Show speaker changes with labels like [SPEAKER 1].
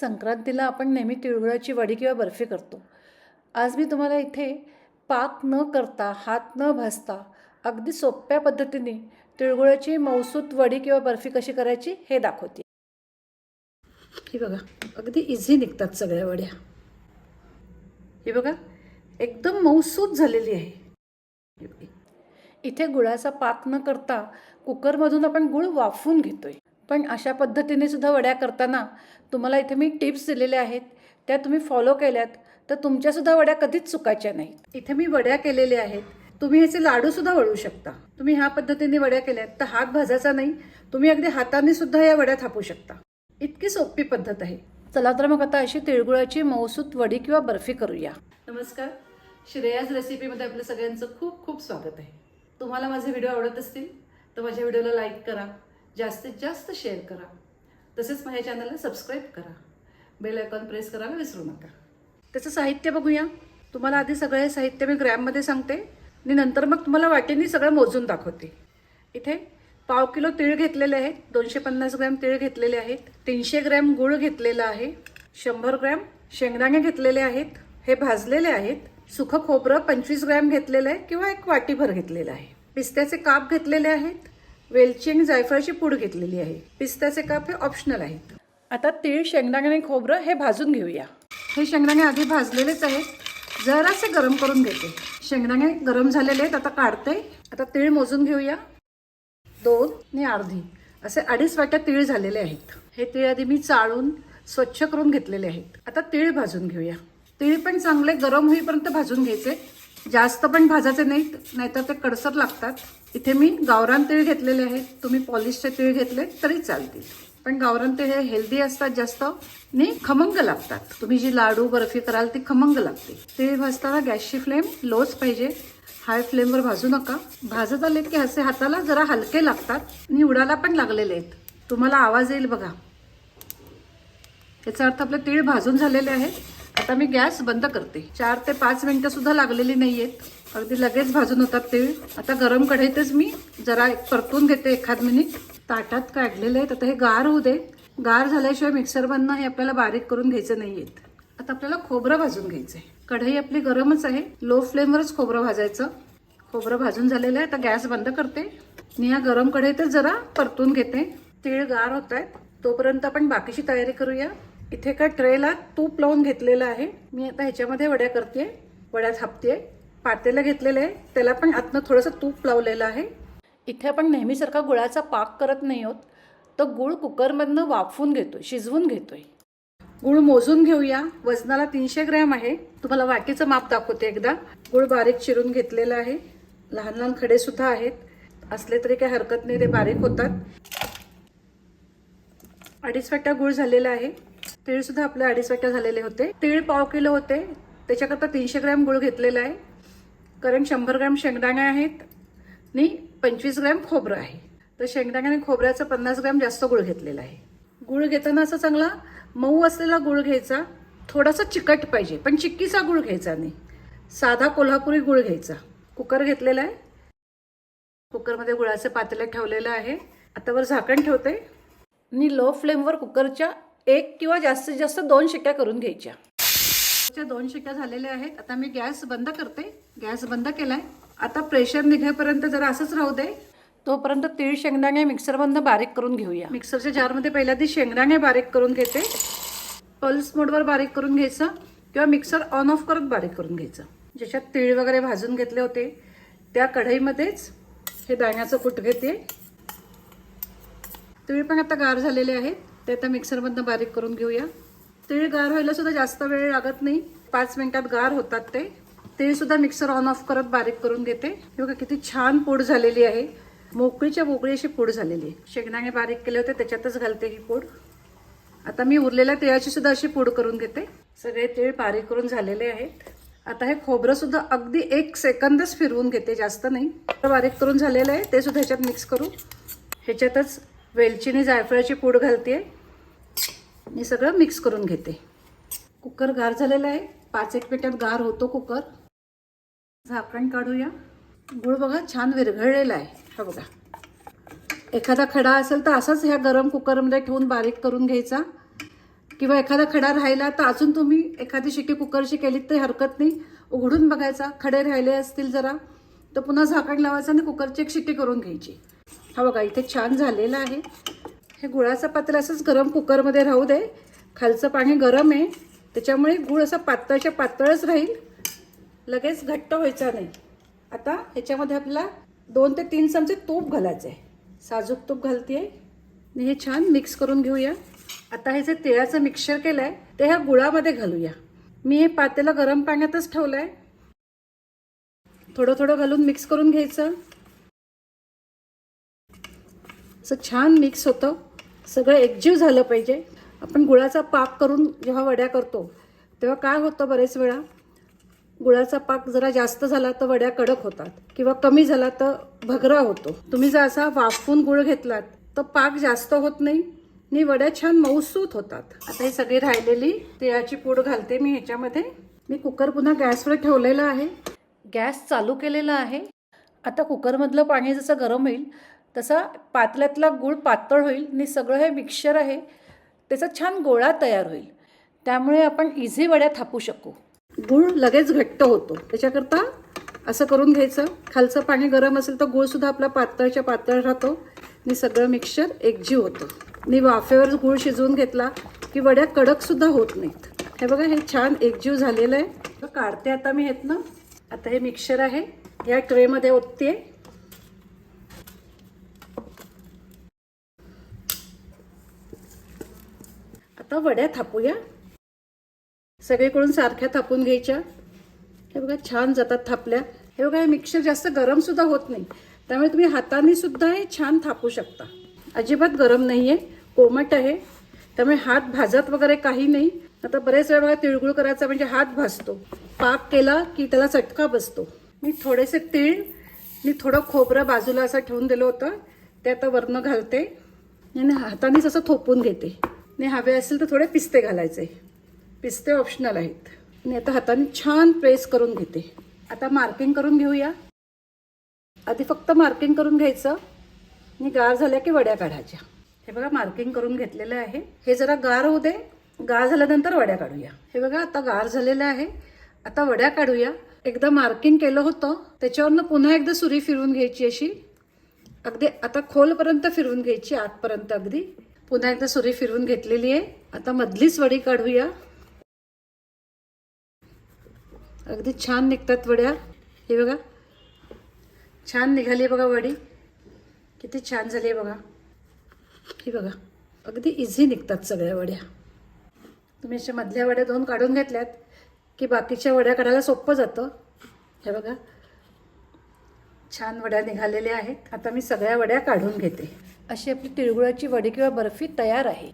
[SPEAKER 1] संक्रांतीला आपण नेहमी तिळगुळाची वडी किंवा बर्फी करतो. आज मी तुम्हाला इथे पाक न करता हात न भासता अगदी सोप्या पद्धतीने तिळगुळाची मौसूत वडी किंवा बर्फी कशी करायची हे दाखवते. ही बघा अगदी इझी निघतात सगळ्या वड्या. ही बघा एकदम मौसूत झालेली आहे. इथे गुळाचा पाक न करता कुकरमधून आपण गुळ वाफून घेतोय. पण अशा पद्धतीने सुद्धा वड्या करताना तुम्हाला इथे मी टिप्स दिलेल्या आहेत. त्या तुम्ही फॉलो केल्यात तर तुमच्यासुद्धा वड्या कधीच चुकायच्या नाहीत. इथे मी वड्या केलेल्या आहेत. तुम्ही ह्याचे लाडूसुद्धा वळू शकता. तुम्ही ह्या पद्धतीने वड्या केल्यात तर हात भाजायचा नाही. तुम्ही अगदी हाताने सुद्धा या वड्या थापू शकता. इतकी सोपी पद्धत आहे. चला तर मग आता अशी तिळगुळाची मौसूत वडी किंवा बर्फी करूया. नमस्कार. श्रेयाज रेसिपीमध्ये आपलं सगळ्यांचं खूप खूप स्वागत आहे. तुम्हाला माझे व्हिडिओ आवडत असतील तर माझ्या व्हिडिओला लाईक करा. जास्तीत जास्त शेअर करा. तसेच माझ्या चॅनलला सबस्क्राईब करा. बेल आयकॉन प्रेस करायला विसरू नका. त्याचं साहित्य बघूया. तुम्हाला आधी सगळे साहित्य मी ग्रॅममध्ये सांगते. आणि नंतर मग तुम्हाला वाटेनी सगळं मोजून दाखवते. इथे पाव किलो तीळ घेतलेले आहेत. दोनशे पन्नास ग्रॅम तीळ घेतलेले आहेत. तीनशे ग्रॅम गूळ घेतलेला आहे. शंभर ग्रॅम शेंगदाणे घेतलेले आहेत. हे भाजलेले आहेत. सुखं खोबरं पंचवीस ग्रॅम घेतलेलं आहे किंवा एक वाटीभर घेतलेलं आहे. पिस्त्याचे काप घेतलेले आहेत. वेलची आणि जायफळाची पूड घेतलेली आहे. पिस्त्याचे काप हे ऑप्शनल आहेत. आता तीळ शेंगदाणे आणि खोबरं हे भाजून घेऊया. हे शेंगदाणे आधी भाजलेलेच आहेत. जरासे गरम करून घेते. शेंगदाणे गरम झालेले आहेत आता काढते. आता तीळ मोजून घेऊया. दोन आणि अर्धी. असे अडीच वाट्या तीळ झालेले आहेत. हे तीळ आधी मी चाळून स्वच्छ करून घेतलेले आहेत. आता तीळ भाजून घेऊया. तीळ पण चांगले गरम होईपर्यंत भाजून घ्यायचे. जास्त पण भाजायचे नाहीत नाहीतर ते कडसर लागतात. इथे मी गावरान तीळ घेतलेले आहेत. तुम्ही पॉलिशचे तीळ घेतले तरी चालतील. पण गावरान तीळ हे हेल्दी असतात जास्त. आणि खमंग लागतात. तुम्ही जी लाडू बर्फी कराल ती खमंग लागते. तीळ भाजताना गॅसची फ्लेम लोच पाहिजे. हाय फ्लेमवर भाजू नका. भाजत आले की असे हाताला जरा हलके लागतात. आणि उडाला पण लागलेले आहेत. तुम्हाला आवाज येईल बघा. याचा अर्थ आपले तीळ भाजून झालेले आहेत आता मी गॅस बंद करते. चार ते पाच मिनिटं सुद्धा लागलेली नाही आहेत अगदी लगेच भाजून होतात ते. आता गरम कढईतच मी जरा परतून घेते एखाद मिनिट. ताटात काढलेले आहेत. आता हे गार होऊ दे गार झाल्याशिवाय मिक्सर बंद हे आपल्याला बारीक करून घ्यायचं नाहीयेत. आता आपल्याला खोबरं भाजून घ्यायचं आहे. कढई आपली गरमच आहे. लो फ्लेमवरच खोबरं भाजायचं. खोबरं भाजून झालेलं आहे. आता गॅस बंद करते. मी या गरम कढईतच जरा परतून घेते. तीळ गार होत आहेत. तोपर्यंत आपण बाकीची तयारी करूया. इथे का ट्रेला तूप लावून घेतलेलं आहे. मी आता ह्याच्यामध्ये वड्या करते वड्या थापते पातेलं घेतलेलं आहे. त्याला पण आतनं थोडंसं तूप लावलेलं आहे. इथे आपण नेहमीसारखा गुळाचा पाक करत नाही आहोत. तर गुळ कुकरमधनं वाफवून घेतो शिजवून घेतोय. गुळ मोजून घेऊया. वजनाला तीनशे ग्रॅम आहे. तुम्हाला वाटीचं माप दाखवते एकदा. गुळ बारीक चिरून घेतलेलं आहे. लहान लहान खडे सुद्धा आहेत. असले तरी काही हरकत नाही ते बारीक होतात. अडीच वाट्या गुळ झालेला आहे. तीळ सुद्धा आपले अडीच वाट्या झालेले होते. तीळ पाव किलो होते. त्याच्याकरता तीनशे ग्रॅम गुळ घेतलेला आहे. कारण शंभर ग्रॅम शेंगदाणे आहेत आणि पंचवीस ग्रॅम खोबरं आहे. तर शेंगदाणे आणि खोबऱ्याचं पन्नास ग्रॅम जास्त गुळ घेतलेला आहे. गुळ घेताना असा चांगला मऊ असलेला गुळ घ्यायचा. थोडासा चिकट पाहिजे पण चिक्कीचा गुळ घ्यायचा नाही. साधा कोल्हापुरी गुळ घ्यायचा. कुकर घेतलेला आहे. कुकरमध्ये गुळाचं पातेलं ठेवलेलं आहे. आता वर झाकण ठेवते. आणि लो फ्लेमवर कुकरच्या एक किंवा जास्तीत जास्त दोन शिट्ट्या करून घ्यायच्या. च्या दोन शिट्ट्या झालेल्या आहेत. आता मी गॅस बंद करते. गॅस बंद केलाय. आता प्रेशर निघेपर्यंत जरा असंच राहू दे. तोपर्यंत तीळ शेंगदाणे मिक्सरमधनं बारीक करून घेऊया. मिक्सरच्या जारमध्ये पहिल्या आधी शेंगदाणे बारीक करून घेते. पल्स मोडवर बारीक करून घ्यायचं किंवा मिक्सर ऑन ऑफ करत बारीक करून घ्यायचं. ज्याच्यात तीळ वगैरे भाजून घेतले होते त्या कढईमध्येच हे दाण्याचं कूट घेते. तीळ पण आता गार झालेले आहेत. ते आता मिक्सरमधनं बारीक करून घेऊया. तीळ गार व्हायला सुद्धा जास्त वेळ लागत नाही. पाच मिनिटात गार होतात ते. तीळ सुद्धा मिक्सर ऑन ऑफ करत बारीक करून घेते. हे बघा किती छान पूड झालेली आहे. मोकळीच्या मोकळी अशी पूड झालेली आहे. शेंगदाणे बारीक केले होते त्याच्यातच घालते ही पूड. आता मी उरलेल्या तिळाची सुद्धा अशी पूड करून घेते. सगळे तीळ बारीक करून झालेले आहेत. आता हे खोबरं सुद्धा अगदी एक सेकंदच फिरवून घेते जास्त नाही. बारीक करून झालेलं आहे ते सुद्धा ह्याच्यात मिक्स करू. ह्याच्यातच वेलचीने जायफळाची पूड घालते मी सगळं मिक्स करून घेते. कुकर गार झालेला आहे. पाच एक मिनिटात गार होतो कुकर. झाकण काढूया. गुळ बघा छान विरघळलेला आहे. हा बघा. एखादा खडा असेल तर असाच ह्या गरम कुकरमध्ये ठेवून बारीक करून घ्यायचा. किंवा एखादा खडा राहिला तर अजून तुम्ही एखादी शिटी कुकरशी केलीत तरी हरकत नाही. उघडून बघायचा. खडे राहिले असतील जरा तर पुन्हा झाकण लावायचं आणि कुकरची एक शिटी करून घ्यायची. हा बघा इथे छान झालेलं आहे. हे गुळाचं पात्र असंच गरम कुकरमध्ये राहू दे. खालचं पाणी गरम आहे. त्याच्यामुळे गुळ असं पातळच्या पातळच राहील. लगेच घट्ट व्हायचा नाही. आता ह्याच्यामध्ये आपला दोन ते तीन चमचे तूप घालायचं आहे साजूक तूप घालते आणि हे छान मिक्स करून घेऊया. आता हे जे तिळाचं मिक्सर केलं आहे ते ह्या गुळामध्ये घालूया. मी हे पातेलं गरम पाण्यातच ठेवलं आहे थोडं थोडं घालून मिक्स करून घ्यायचं. असं छान मिक्स होतं. सगळं एकजीव झालं पाहिजे. आपण गुळाचा पाक करून जेव्हा वड्या करतो तेव्हा काय होतं बरेच वेळा? गुळाचा पाक जरा जास्त झाला तर वड्या कडक होतात किंवा कमी झाला तर भगरा होतो. तुम्ही जर असा वाफवून गुळ घेतलात तर पाक जास्त होत नाही आणि वड्या छान मऊसूत होतात. आता ही सगळी राहिलेली तिळाची पूड घालते मी ह्याच्यामध्ये. मी कुकर पुन्हा गॅसवर ठेवलेला आहे. गॅस चालू केलेला आहे. आता कुकरमधलं पाणी जसं गरम होईल तसा पातल्यातला गूळ पातळ होईल आणि सगळं हे मिक्सचर आहे त्याचा छान गोळा तयार होईल. त्यामुळे आपण इझी वड्या थापू शकू. गूळ लगेच घट्ट होतो. त्याच्याकरता असं करून घ्यायचं. खालचं पाणी गरम असेल तर गूळसुद्धा आपला पातळच्या पातळ राहतो आणि सगळं मिक्सचर एकजीव होतं. आणि वाफेवर गूळ शिजवून घेतला की वड्या कडकसुद्धा होत नाहीत. हे बघा हे छान एकजीव झालेलं आहे. काढते आता मी हेत ना आता हे मिक्सचर आहे. या ट्रेमध्ये ओतते. आता वड्या थापूया. सगळीकडून सारख्या थापून घ्यायच्या. हे बघा छान जातात थापल्या. हे बघा हे मिक्सर जास्त गरम सुद्धा होत नाही. त्यामुळे तुम्ही हाताने सुद्धा हे छान थापू शकता. अजिबात गरम नाही आहे कोमट आहे. त्यामुळे हात भाजत वगैरे काही नाही. आता बरेच वेळा बघा तिळगुळ करायचा म्हणजे हात भाजतो. पाक केला की त्याला चटका बसतो. मी थोडेसे तीळ मी थोडं खोबरं बाजूला असं ठेवून दिलं होतं. ते आता वरनं घालते. आणि हातानेच असं थोपून घेते. आणि हवे असेल तर थोडे पिस्ते घालायचे. पिस्ते ऑप्शनल आहेत. आणि आता हाताने छान प्रेस करून घेते. आता मार्किंग करून घेऊया. आधी फक्त मार्किंग करून घ्यायचं. आणि गार झाल्या की वड्या काढायच्या. हे बघा मार्किंग करून घेतलेलं आहे. हे जरा गार होऊ दे. गार झाल्यानंतर वड्या काढूया. हे बघा आता गार झालेलं आहे. आता वड्या काढूया. एकदा मार्किंग केलं होतं. त्याच्यावरनं पुन्हा एकदा सुरी फिरवून घ्यायची अशी. अगदी आता खोलपर्यंत फिरवून घ्यायची आतपर्यंत अगदी. पुन्हा एकदा सुरी फिरवून घेतलेली आहे. आता मधलीच वडी काढूया. अगदी छान निघतात वड्या. हे बघा. छान निघाली आहे बघा वडी. किती छान झाली आहे बघा. ही बघा. अगदी इझी निघतात सगळ्या वड्या. तुम्ही अशा मधल्या वड्या दोन काढून घेतल्यात की बाकीच्या वड्या काढायला सोपं जातं. हे बघा. छान वड्या निघालेल्या आहेत. आता मी सगळ्या वड्या काढून घेते. अशी आपली तिळगुळाची वडी किंवा बर्फी तयार आहे.